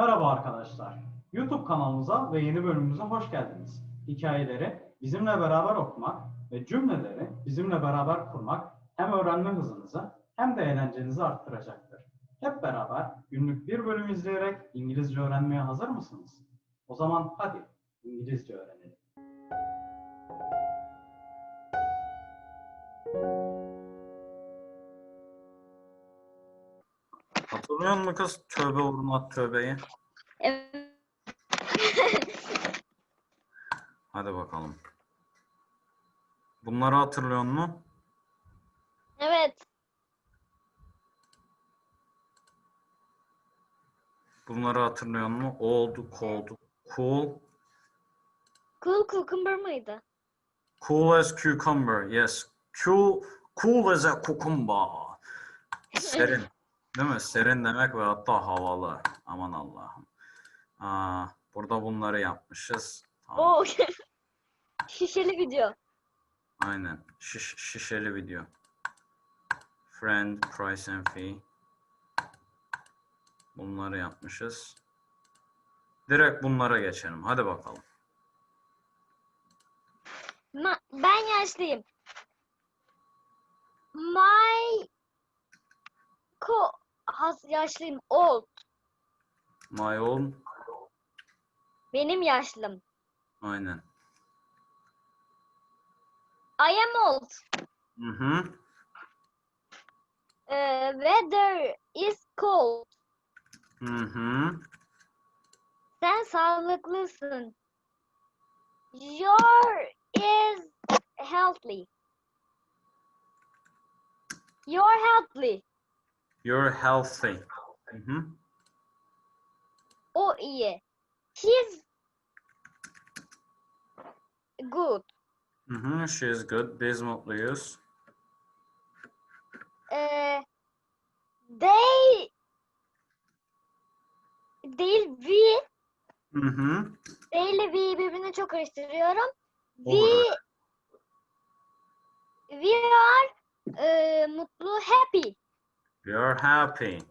Merhaba arkadaşlar. YouTube kanalımıza ve yeni bölümümüze hoş geldiniz. Hikayeleri bizimle beraber okumak ve cümleleri bizimle beraber kurmak hem öğrenme hızınızı hem de eğlencenizi arttıracaktır. Hep beraber günlük bir bölüm izleyerek İngilizce öğrenmeye hazır mısınız? O zaman hadi İngilizce öğrenelim. Hatırlıyor musun kız tövbe uğruna tövbeyi? Evet. Hadi bakalım. Bunları hatırlıyor musun? evet. Bunları hatırlıyor musun? Old, cold, cool. Cool cucumber mıydı? Cool as cucumber. Yes. Cool, cool as a cucumber. Serin. Değil mi? Serin demek ve hatta havalı. Aman Allah'ım. Aa, burada bunları yapmışız. Tamam. Oo. Şişeli video. Aynen. Şiş, şişeli video. Friend, price and fee. Bunları yapmışız. Direkt bunlara geçelim. Hadi bakalım. Ma- ben yaşlıyım. My ko has yaşlıyım. Old. My own. Benim yaşlım. Aynen. I am old. Hı hı. Ee, weather is cold. Hı hı. Sen sağlıklısın. Your is healthy. You're healthy. You're healthy. Hı hı. O iyi. He's good. Hı hı. She is good. Biz mutluyuz. Ee, they değil we Hı hı. they ile we birbirine çok karıştırıyorum. We Olur. we are e, mutlu happy. You're happy.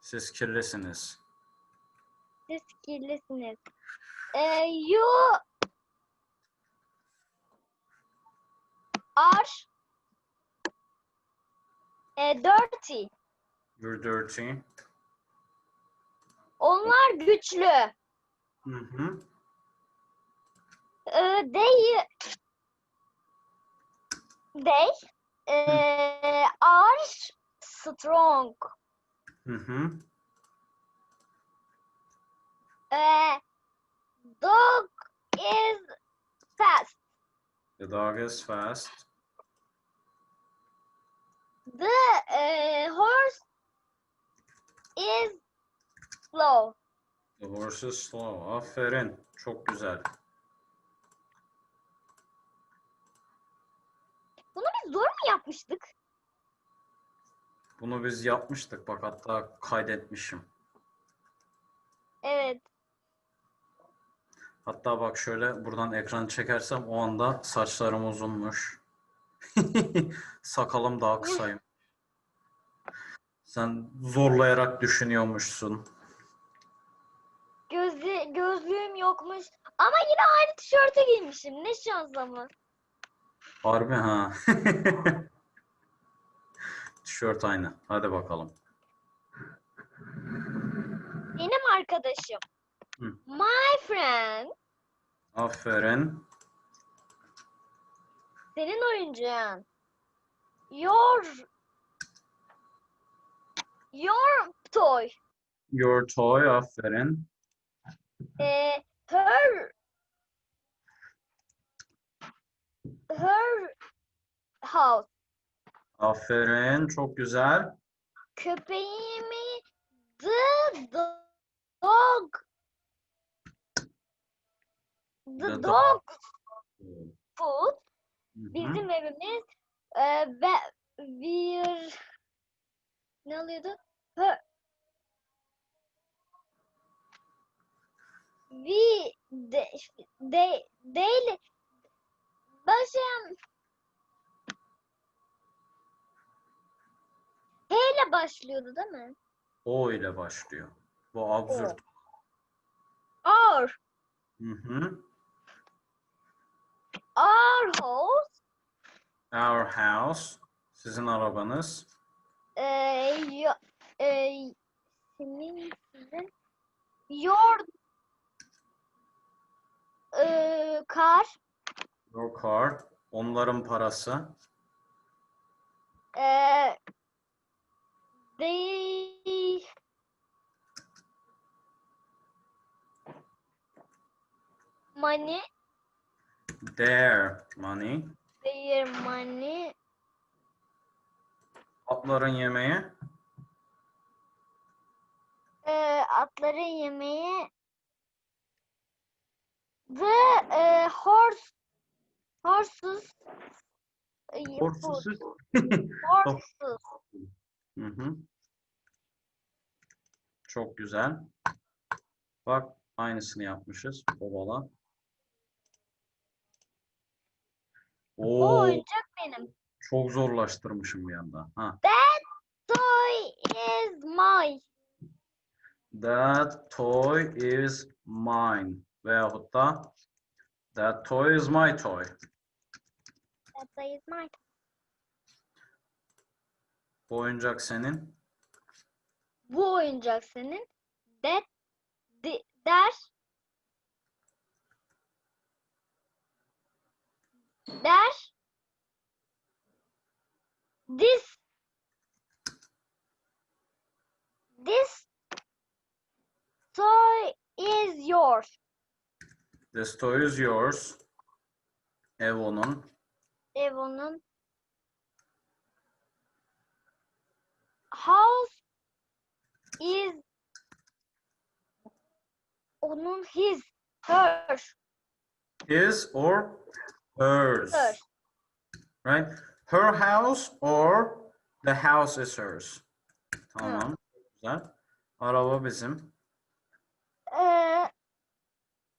Siz kirlisiniz. Siz kirlisiniz. Ee, you are e, dirty. You're dirty. Onlar güçlü. Hı hı. Ee, they they e, are strong. Hı hı. Ee, dog is fast. The dog is fast. The eh, horse is slow. The horse is slow. Aferin. Çok güzel. Bunu biz zor mu yapmıştık? Bunu biz yapmıştık. Bak hatta kaydetmişim. Evet. Hatta bak şöyle buradan ekranı çekersem o anda saçlarım uzunmuş. Sakalım daha kısayım. Sen zorlayarak düşünüyormuşsun. Gözlü, gözlüğüm yokmuş. Ama yine aynı tişörtü giymişim. Ne şans ama. Harbi ha. Tişört aynı. Hadi bakalım. Benim arkadaşım. Hı. My friend. Aferin. Senin oyuncağın. Your Your toy. Your toy. Aferin. Eh, her her house. Aferin. Çok güzel. Köpeğimi the dog the, dog food bizim evimiz e, ve bir ne alıyordu? Her, we de, de, değil başlayan H ile başlıyordu değil mi? O ile başlıyor. Bu absürt. Our. Hı hı. Our house. Our house. Sizin arabanız. Ee, yo, e, senin sizin. Your e, car. Your car. Onların parası. Ee, they money. Their money. Their money. Atların yemeği. Ee, atların yemeği. The e, horse horses e. Horsesuz. horses. Hı hı. Çok güzel. Bak aynısını yapmışız. Bu Oo, oyuncak benim. çok zorlaştırmışım bir anda. Ha. Toy is my. That toy is mine. Veyahut da That toy is my toy. That toy is my. Bu oyuncak senin. Bu oyuncak senin. That the, der der this this toy is yours. This toy is yours. Ev onun. Ev onun. House is onun his her His or hers. her Right? Her house or the house is hers. Tamam. Güzel. Araba bizim. Uh,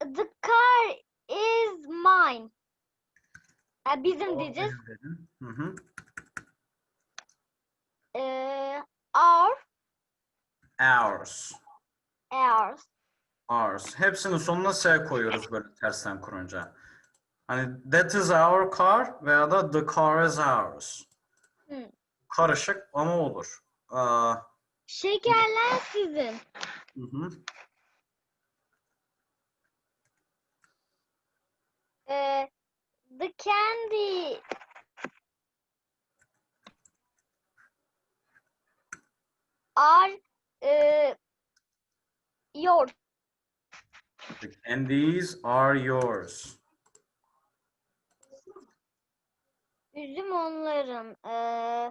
the car is mine. Ha, bizim O diyeceğiz. Hı hı. Our, Ours. ours. Ours. Hepsinin sonuna S koyuyoruz böyle tersten kurunca. Hani that is our car veya da the car is ours. Hı. Karışık ama olur. Aa, Şekerler sizin. hı hı. Uh, the candy are uh, yours. The candies are yours. Üzüm onların. Uh,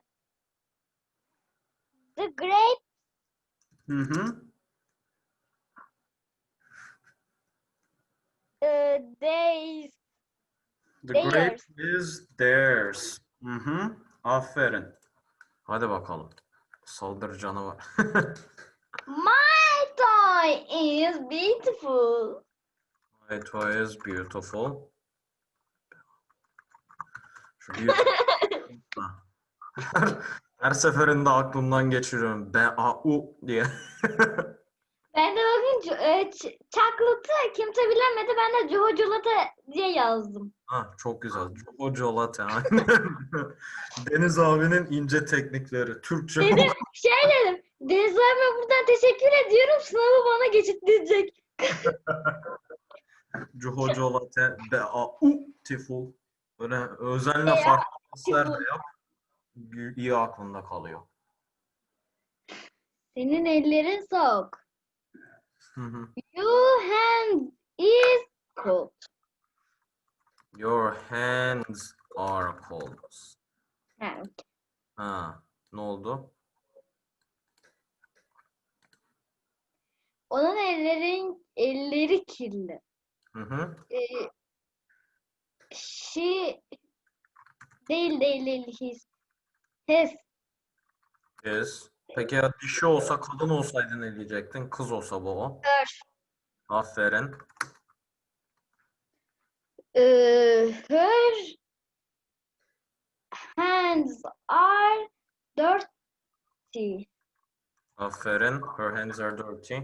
the grape Hı hı. uh, they The grape Theirs. is theirs. Hı hı. Aferin. Hadi bakalım. Saldır canavar. My toy is beautiful. My toy is beautiful. Şu beautiful. her, her seferinde aklımdan geçiriyorum. B-A-U diye. Ben de bakın e, çaklıtı kimse bilemedi. Ben de Cohoculata diye yazdım. ha, çok güzel. Aynen. Deniz abinin ince teknikleri. Türkçe Dedim, şey dedim. Deniz abime buradan teşekkür ediyorum. Sınavı bana geçitleyecek. Cuho colate. B-A-U tiful. Böyle özenle Veya farklı de tiful. yap. İyi aklında kalıyor. Senin ellerin soğuk. Your hand is cold. Your hands are cold. Ha. Ha, ne oldu? Onun ellerin elleri kirli. Hı hı. Ee, she değil değil değil his. His. Yes. Peki ya dişi olsa, kadın olsaydı ne diyecektin? Kız olsa bu o. Her. Aferin. Ee, her hands are dirty. Aferin. Her hands are dirty.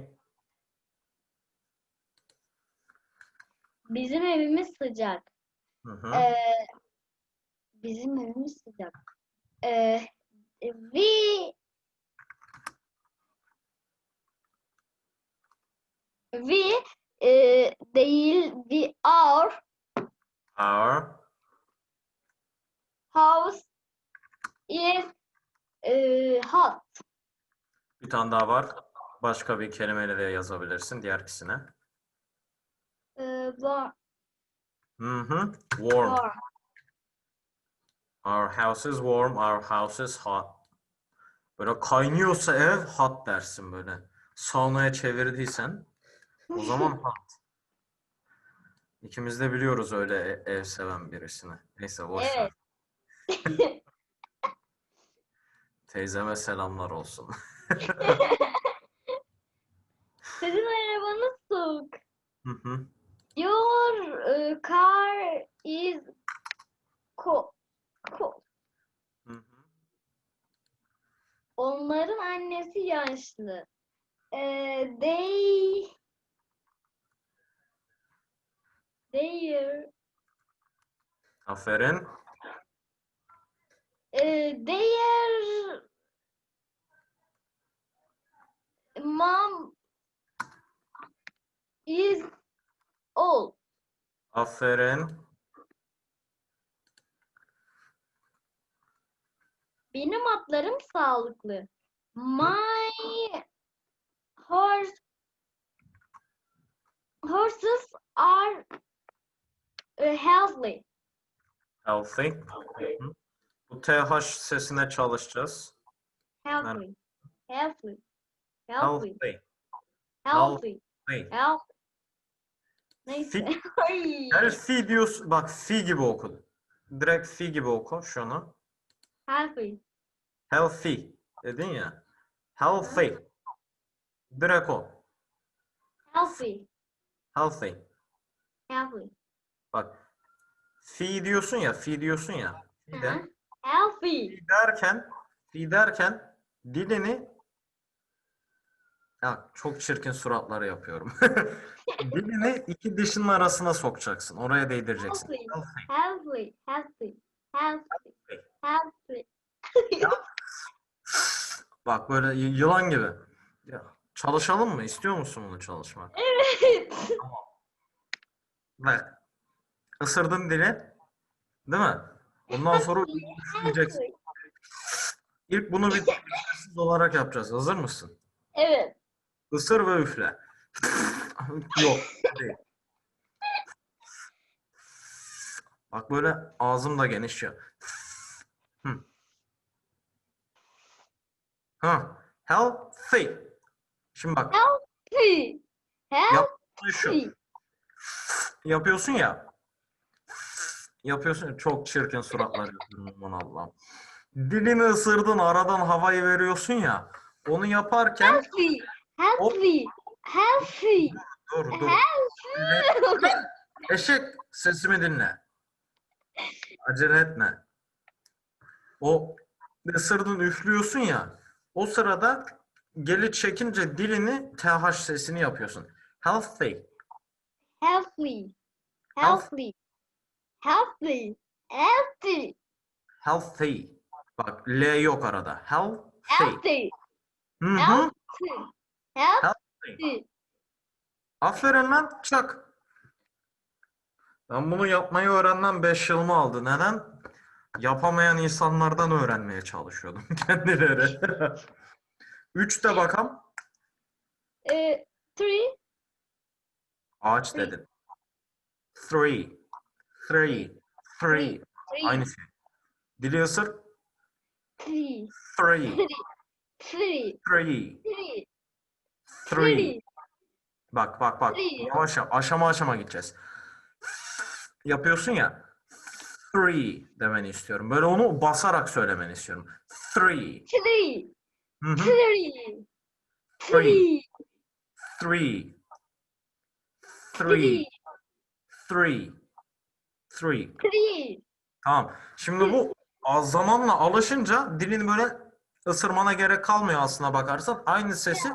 Bizim evimiz sıcak. Hı hı. Ee, bizim evimiz sıcak. Ee, we we e, değil we our Our house is e, hot. bir tane daha var. Başka bir kelimeyle de yazabilirsin diğer ikisine. E, warm, Hı hı. Warm. warm. Our house is warm, our house is hot. Böyle kaynıyorsa ev hot dersin böyle. Saunaya çevirdiysen o zaman hot. İkimiz de biliyoruz öyle e- ev seven birisini. Neyse boş ver. Teyzeme selamlar olsun. Sizin arabanız soğuk. Hı hı. Your e, car is. Hı hı. Onların annesi yaşlı. Ee, they their Aferin. e, their mom is old. Aferin. Benim atlarım sağlıklı. My horse horses are uh, healthy. Healthy. Hı hı. Bu TH sesine çalışacağız. Healthy. Healthy. Healthy. Healthy. Healthy. Healthy. Healthy. Neyse. Healthy diyorsun. Bak fi gibi oku. Direkt fi gibi oku şunu. Healthy. Healthy dedin ya. Healthy. Direkt o. Healthy. Healthy. Healthy. Bak. Fi diyorsun ya, fi diyorsun ya. Fi de. Hı. Healthy. Fi derken, fi derken dilini ya çok çirkin suratları yapıyorum. dilini iki dişinin arasına sokacaksın. Oraya değdireceksin. Healthy. Healthy. Healthy. Healthy. Bak böyle yılan gibi. Ya, çalışalım mı? İstiyor musun bunu çalışmak? Evet. Bak. Isırdın dili. Değil mi? Ondan sonra. Healthy. İlk bunu bir sessiz olarak yapacağız. Hazır mısın? Evet. Isır ve üfle. Yok. Değil. Bak böyle ağzım da geniş ya. Hı. Ha. Healthy. Şimdi bak. Healthy. Yap. Şu. Healthy. Yapıyorsun ya. Yapıyorsun. Çok çirkin suratlar yapıyorum aman Allah'ım. Dilini ısırdın aradan havayı veriyorsun ya. Onu yaparken Healthy. Healthy. Healthy. dur dur. Healthy. Eşek sesimi dinle. Acele etme. O ısırdın üflüyorsun ya. O sırada geri çekince dilini TH sesini yapıyorsun. Healthy. Healthy. Healthy. Healthy. Healthy. Healthy. Bak L yok arada. Healthy. Healthy. Hı hı. Healthy. Healthy. Aferin lan çak. Ben bunu yapmayı öğrenmem 5 yılımı aldı. Neden? Yapamayan insanlardan öğrenmeye çalışıyordum kendileri. 3 de bakalım. Uh, three. Ağaç dedin. Three. Three. Three. Three. Aynı şey. Dili ısır. Three. Three. Three. Three. Three. Three. Three. Bak bak bak. Three. Yavaş yap. Aşama aşama gideceğiz. Yapıyorsun ya. Three demeni istiyorum. Böyle onu basarak söylemeni istiyorum. Three. Three. Hı hı. Three. Three. Three. Three. Three. Three. Three. Three. Tamam. Şimdi bu az zamanla alışınca dilini böyle ısırmana gerek kalmıyor aslına bakarsan. Aynı sesi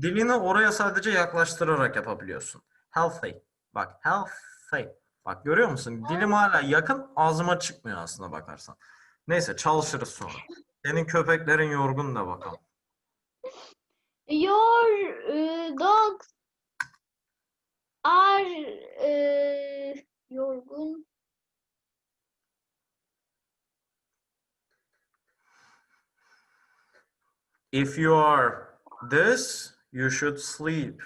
dilini oraya sadece yaklaştırarak yapabiliyorsun. Healthy. Bak healthy. Bak görüyor musun? Dilim hala yakın, ağzıma çıkmıyor aslında bakarsan. Neyse çalışırız sonra. Senin köpeklerin yorgun da bakalım. Your e, dogs are e, yorgun. If you are this, you should sleep.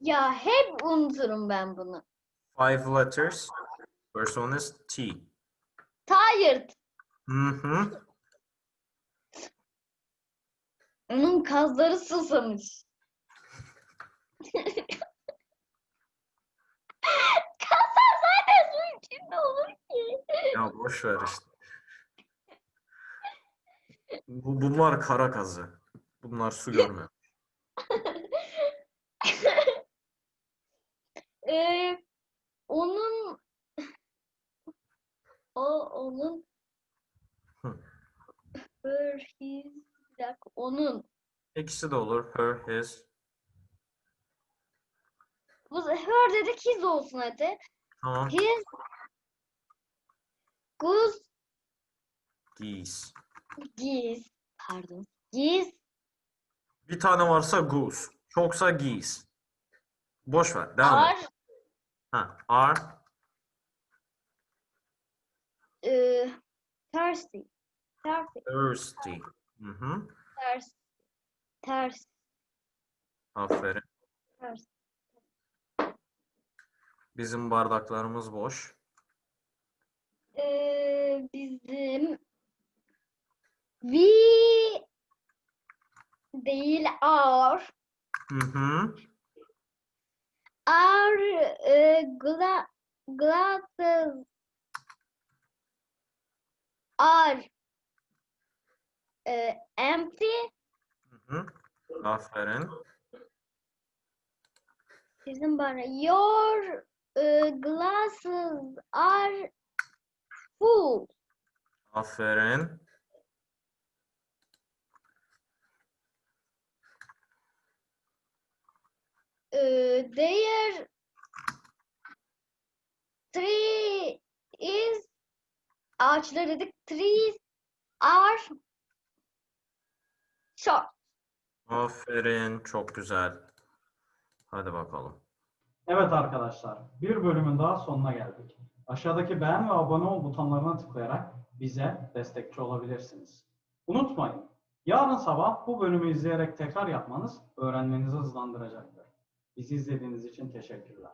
Ya hep unuturum ben bunu. Five letters. First one is T. Tired. Hı hı. Onun kazları susamış. İçinde olur ki. Ya boş ver işte. Bu, bunlar kara kazı. Bunlar su görmüyor. Ee, onun o onun Hı. her his bir dakika, onun İkisi de olur. Her, his. bu her dedik his olsun hadi. Tamam. His goose Geese. geese pardon geese Bir tane varsa goose. Çoksa geese. Boş ver. Devam et. are Ha, are. e, thirsty thirsty Thirsty. Hı hı. thirsty thirsty Aferin. thirsty. Bizim bardaklarımız boş. Ee, bizim we değil our Hı hı. our e, gla, glasses are e, empty Hı hı. Aferin. bizim bana your e, glasses are full Aferin. e, their tree is ağaçlar dedik trees are short. Aferin. Çok güzel. Hadi bakalım. Evet arkadaşlar, bir bölümün daha sonuna geldik. Aşağıdaki beğen ve abone ol butonlarına tıklayarak bize destekçi olabilirsiniz. Unutmayın, yarın sabah bu bölümü izleyerek tekrar yapmanız öğrenmenizi hızlandıracaktır. Bizi izlediğiniz için teşekkürler.